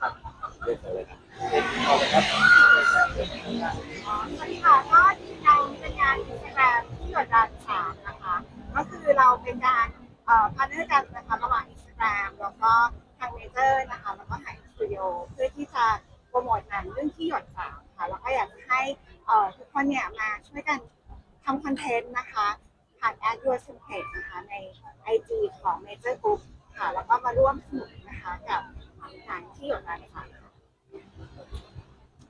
ครับเรื่องอะไรครับเอาเลยครับสวัสดีค่ะก็เราเป็นงานอินสตาแกรมที่หยดดานสามนะคะ ก็คือเราเป็นการเอ่อพาร์ทเนอร์กันนะคะระหว่างอินสตาแกรมแล้วก็ทางเมเจอร์นะคะแล้วก็ไฮสตูดิโอเพื่อที่จะโปรโมทหนังเรื่องที่หยดสามค่ะแล้วก็อยากจะให้เอ่อทุกคนเนี่ยมาช่วยกันทำคอนเทนต์นะคะผ่านแอดยูสิมเพจนะคะใน IG ของ Major Group ค่ะแล้วก็มาร่วมสนุกนะคะกับ หนังที่หยดดานสามค่ะ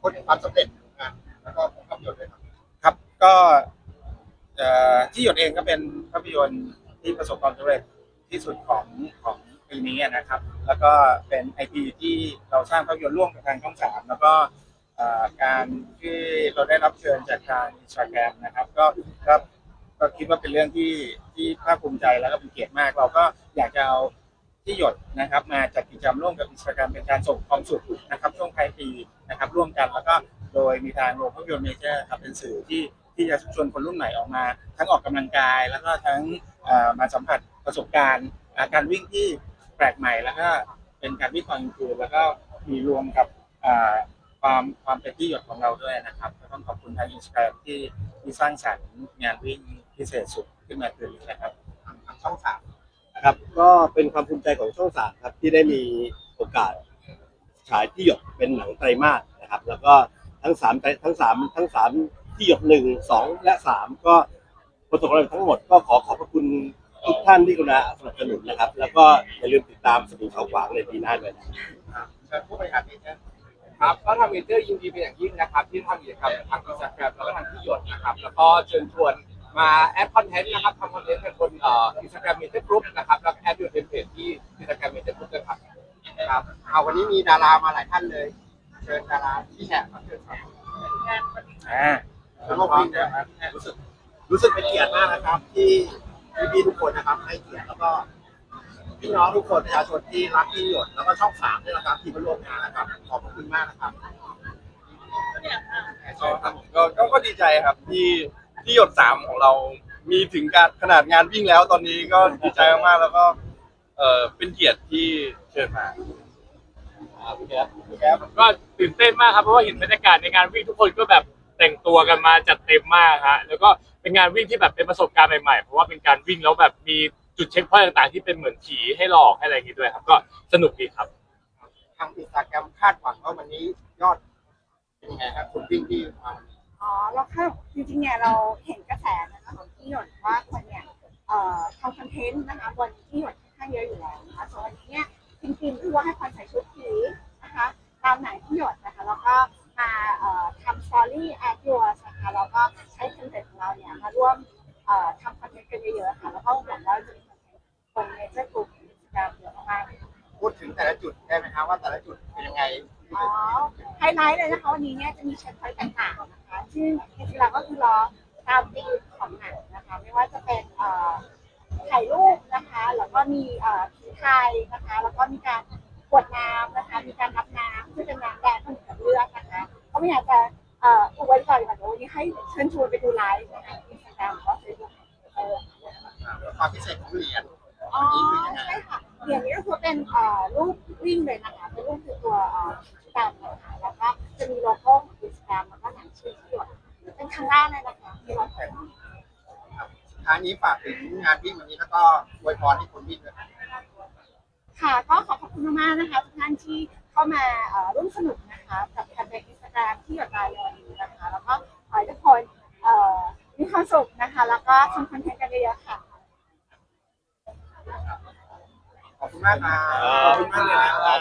คนความสำเร็จของงานแล้วก็ของภาพยนตร์ด้วยครับครับก็เอ่อที่หยดเองก็เป็นภาพยนตร์ที่ประสบความสำเร็จที่สุดของของปีนี้นะครับ แล้วก็เป็นไอพีที่เราสร้างภาพยนตร์ร่วมกับทางช่องสามแล้วก็เอ่อการที่เราได้รับเชิญจากทางอินสตาแกรมนะครับ ก็ก็ก็คิดว่าเป็นเรื่องที่ที่ภาคภูมิใจแล้วก็เป็นเกียรติมาก เราก็อยากจะเอา ที่หยดนะครับมาจัดกิจกรรมร่วมกับอินสตาแกรมเป็นการส่งความสุขนะครับช่วงท้ายปีนะครับร่วมกันแล้วก็โดยมีทางโรงภาพยนตร์เมเจอร์ครับเป็นสื่อที่ที่จะชวนคนรุ่นใหม่ออกมา ทั้งออกกำลังกาย แล้วก็ทั้งมาสัมผัสประสบการณ์การวิ่งที่แปลกใหม่แล้วก็เป็นการวิ่งตอนกลางคืนแล้วก็มีรวมกับความความเป็นที่หยดของเราด้วยนะครับก็ต้องขอบคุณทางอินสตาแกรมที่ที่สร้างสรรค์งานวิ่งพิเศษสุดขึ้นมาคืนนี้นะครับทางช่องสาม ครับ ก็เป็นความภูมิใจของช่องสามครับที่ได้มีโอกาสฉายที่หยดเป็นหนังไตรมาสนะครับ แล้วก็ทั้งสามไตรทั้งสามทั้งสามที่หยดหนึ่งสองและสามก็ประสบความสำเร็จทั้งหมดก็ขอขอบพระคุณทุกท่านที่กรุณาสนับสนุนนะครับ แล้วก็อย่าลืมติดตามสมุนเขาขวางในปีหน้าด้วยนะครับเชิญผู้บริหารเมเจอร์ครับก็ทางเมเจอร์ยินดีเป็นอย่างยิ่งนะครับ ที่ทำกิจกรรมทางอินสตาแกรมแล้วก็ทางที่หยดนะครับ แล้วก็เชิญชวน มาแอดคอนเทนต์นะครับทำคอนเทนต์กันบนเอ่ออินสตาแกรมเมเจอร์กรุ๊ปนะครับแล้วก็แอดยูเทมเพจที่อินสตาแกรมเมเจอร์กรุ๊ปด้วยครับครับเอาวันนี้มีดารามาหลายท่านเลยเชิญดาราที่แขกมาเชิญครับอ่าแล้วก็วิ่งนะครับรู้สึกรู้สึกเป็นเกียรติมากนะครับ ที่พี่ๆทุกคนนะครับให้เกียรติแล้วก็พี่น้องทุกคนประชาชนที่รักที่หยดแล้วก็ช่องสามด้วยนะครับที่มาร่วมงานนะครับขอบพระคุณมากนะครับ ก็ก็ก็ก็ดีใจครับที่ ที่หยดสามของเรา มีถึงการขนาดงานวิ่งแล้วตอนนี้ก็ดีใจมากๆแล้วก็ เออเป็นเกียรติที่เชิญมาก็ตื่นเต้นมากครับเพราะว่าเห็นบรรยากาศในงานวิ่งทุกคนก็แบบแต่งตัวกันมาจัดเต็มมากฮะแล้วก็เป็นงานวิ่งที่แบบเป็นประสบการณ์ใหม่ๆเพราะว่าเป็นการวิ่งแล้วแบบมีจุดเช็คพอยต์ต่างๆที่เป็นเหมือนผีให้หลอกให้อะไรอย่างงี้ด้วยครับ ก็สนุกดีครับ ทางอินสตาแกรมคาดหวังว่าวันนี้ยอดเป็นยังไงครับคุณวิ่งที่มาวันนี้ อ๋อแล้วค่ะจริงๆเนี่ยเราเห็นกระแสนะคะของที่หยดว่าคนเนี่ยเอ่อทำคอนเทนต์นะคะบนที่หยดค่อนข้างเยอะอยู่แล้วนะคะส่วนวันนี้เนี่ยจริงๆคือว่าให้คนใส่ชุดผีนะคะตามหนังที่หยดนะคะแล้วก็มาเอ่อทำสตอรี่แอดยูนะคะแล้วก็ใช้คอนเทนต์ของเราเนี่ยมาร่วมเอ่อทำคอนเทนต์กันเยอะๆค่ะแล้วก็หวังว่าจะมีคอนเทนต์บนเมเจอร์กลุ่มอินสตาแกรมเยอะมากๆ พูดถึงแต่ละจุดได้ไหมครับว่าแต่ละจุดเป็นยังไง อ๋อไฮไลท์เลยนะคะวันนี้เนี่ยจะมีเช็คพอยต์ต่าง ๆนะคะซึ่งจริงๆแล้วก็คือรอตามธีมของหนังนะคะ ไม่ว่าจะเป็นเอ่อถ่ายรูปนะคะ แล้วก็มีเอ่อผีไทยนะคะ แล้วก็มีการกวดน้ำนะคะ มีการรับน้ำซึ่งเป็นน้ำแดงผสมกับเลือดนะคะ ก็ไม่อยากจะเอ่ออุบไว้ก่อนดีกว่าเดี๋ยววันนี้ให้เชิญชวนไปดูไลฟ์นะคะอินสตาแกรมก็เฟซบุ๊กเออ ความพิเศษของเหรียญอ๋อใช่ค่ะเหรียญนี้ก็คือเป็นเอ่อรูปวิ่งเลยนะคะเป็นรูปคือตัวเอ่อตามนะคะแล้วก็จะมีโลโก้ของอินสตาแกรมแล้วก็หนังชื่อ เป็นครั้งแรกเลยนะคะที่เราเห็นท้ายนี้ฝากถึงงานวิ่งวันนี้แล้วก็อวยพรให้คนวิ่งด้วยครับค่ะก็ขอขอบคุณมากๆนะคะทุกท่านที่เข้ามาเอ่อร่วมสนุกนะคะกับแคมเปญอินสตาแกรมที่หยดลายในวันนี้นะคะ แล้วก็ขอให้ทุกคนเอ่อมีความสุขนะคะ แล้วก็ทำคอนเทนต์กันเยอะๆค่ะ ขอบคุณมากครับขอบคุณมากเลยนะครับ